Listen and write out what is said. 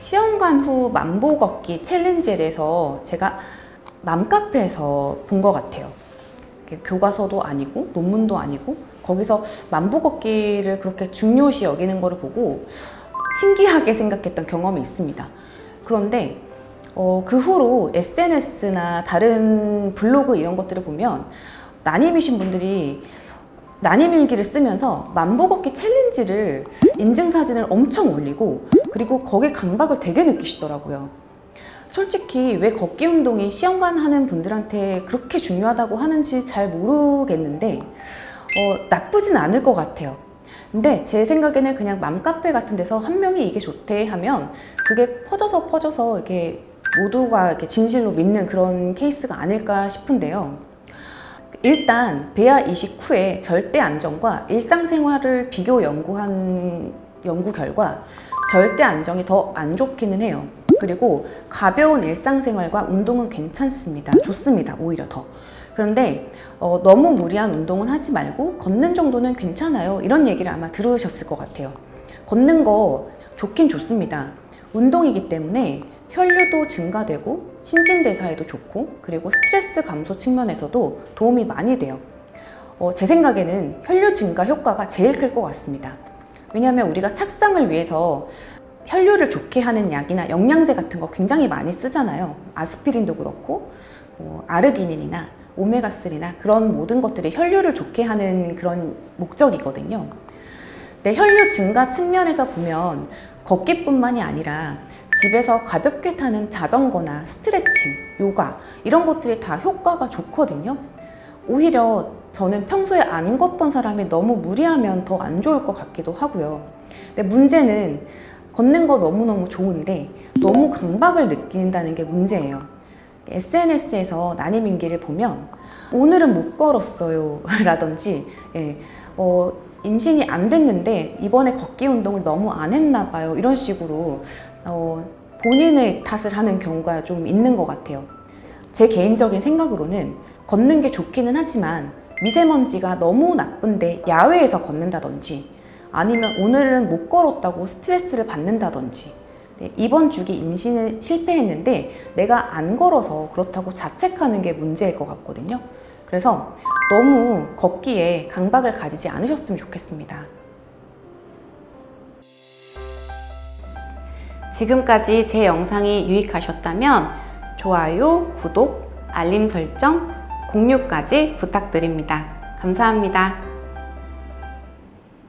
시험관 후 만보 걷기 챌린지에 대해서 제가 맘카페에서 본 것 같아요. 교과서도 아니고 논문도 아니고 거기서 만보 걷기를 그렇게 중요시 여기는 거를 보고 신기하게 생각했던 경험이 있습니다. 그런데 어, 그 후로 SNS나 다른 블로그 이런 것들을 보면 난임이신 분들이 난임 일기를 쓰면서 만보 걷기 챌린지를 인증 사진을 엄청 올리고 그리고 거기에 강박을 되게 느끼시더라고요. 솔직히 왜 걷기 운동이 시험관 하는 분들한테 그렇게 중요하다고 하는지 잘 모르겠는데 어, 나쁘진 않을 것 같아요. 근데 제 생각에는 그냥 맘카페 같은 데서 한 명이 이게 좋대 하면 그게 퍼져서 퍼져서 이게 모두가 이렇게 진실로 믿는 그런 케이스가 아닐까 싶은데요. 일단 배아 이식 후에 절대 안정과 일상생활을 비교 연구한 연구 결과 절대 안정이 더 안 좋기는 해요. 그리고 가벼운 일상생활과 운동은 괜찮습니다. 좋습니다. 오히려 더. 그런데 어, 너무 무리한 운동은 하지 말고 걷는 정도는 괜찮아요. 이런 얘기를 아마 들으셨을 것 같아요. 걷는 거 좋긴 좋습니다. 운동이기 때문에 혈류도 증가되고 신진대사에도 좋고 그리고 스트레스 감소 측면에서도 도움이 많이 돼요. 어, 제 생각에는 혈류 증가 효과가 제일 클 것 같습니다. 왜냐하면 우리가 착상을 위해서 혈류를 좋게 하는 약이나 영양제 같은 거 굉장히 많이 쓰잖아요. 아스피린도 그렇고 뭐 아르기닌이나 오메가3나 그런 모든 것들이 혈류를 좋게 하는 그런 목적이거든요. 근데 혈류 증가 측면에서 보면 걷기뿐만이 아니라 집에서 가볍게 타는 자전거나 스트레칭, 요가 이런 것들이 다 효과가 좋거든요. 오히려 저는 평소에 안 걷던 사람이 너무 무리하면 더 안 좋을 것 같기도 하고요. 근데 문제는 걷는 거 너무너무 좋은데 너무 강박을 느낀다는 게 문제예요. SNS에서 난임인기를 보면 오늘은 못 걸었어요 라든지 예, 어, 임신이 안 됐는데 이번에 걷기 운동을 너무 안 했나 봐요 이런 식으로 어, 본인의 탓을 하는 경우가 좀 있는 것 같아요. 제 개인적인 생각으로는 걷는 게 좋기는 하지만 미세먼지가 너무 나쁜데 야외에서 걷는다든지 아니면 오늘은 못 걸었다고 스트레스를 받는다든지 네, 이번 주기 임신을 실패했는데 내가 안 걸어서 그렇다고 자책하는 게 문제일 것 같거든요. 그래서 너무 걷기에 강박을 가지지 않으셨으면 좋겠습니다. 지금까지 제 영상이 유익하셨다면 좋아요, 구독, 알림 설정, 공유까지 부탁드립니다. 감사합니다.